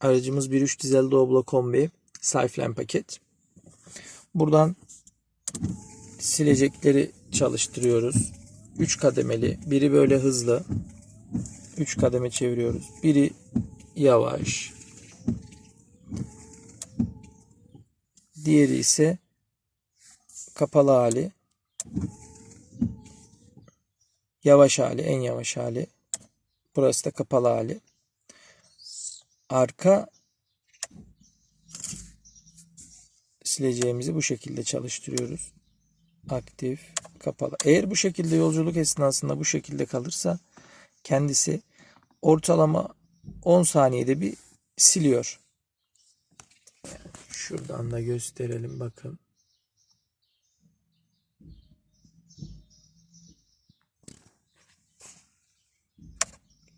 Aracımız 1.3 dizel Doblo kombi. Safelen paket. Buradan silecekleri çalıştırıyoruz. 3 kademeli. Biri böyle hızlı. 3 kademe çeviriyoruz. Biri yavaş. Diğeri ise kapalı hali. Yavaş hali, en yavaş hali. Burası da kapalı hali. Arka sileceğimizi bu şekilde çalıştırıyoruz. Aktif, kapalı. Eğer bu şekilde yolculuk esnasında bu şekilde kalırsa kendisi ortalama 10 saniyede bir siliyor. Şuradan da gösterelim bakın.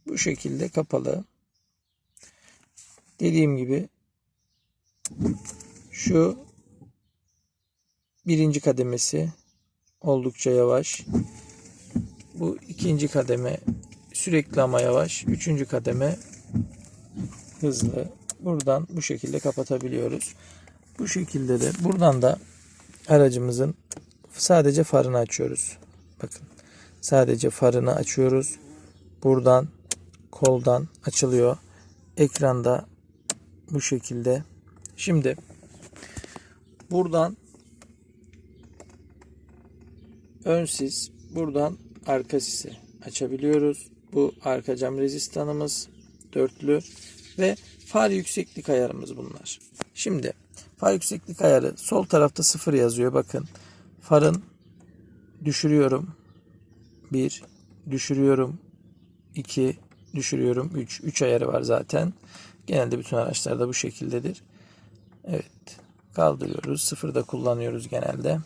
Bu şekilde kapalı. Dediğim gibi şu birinci kademesi oldukça yavaş. Bu ikinci kademe sürekli ama yavaş. Üçüncü kademe hızlı. Buradan bu şekilde kapatabiliyoruz. Bu şekilde de buradan da aracımızın sadece farını açıyoruz. Bakın sadece farını açıyoruz. Buradan koldan açılıyor. Ekranda bu şekilde. Şimdi buradan ön sis, buradan arka sisi açabiliyoruz. Bu arka cam rezistanımız dörtlü ve far yükseklik ayarımız bunlar. Şimdi far yükseklik ayarı sol tarafta sıfır yazıyor. Bakın farın düşürüyorum. 1 düşürüyorum. 2 düşürüyorum. 3 3 ayarı var zaten. Genelde bütün araçlarda bu şekildedir. Evet. Kaldırıyoruz. Sıfırda kullanıyoruz genelde.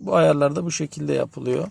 Bu ayarlar da bu şekilde yapılıyor.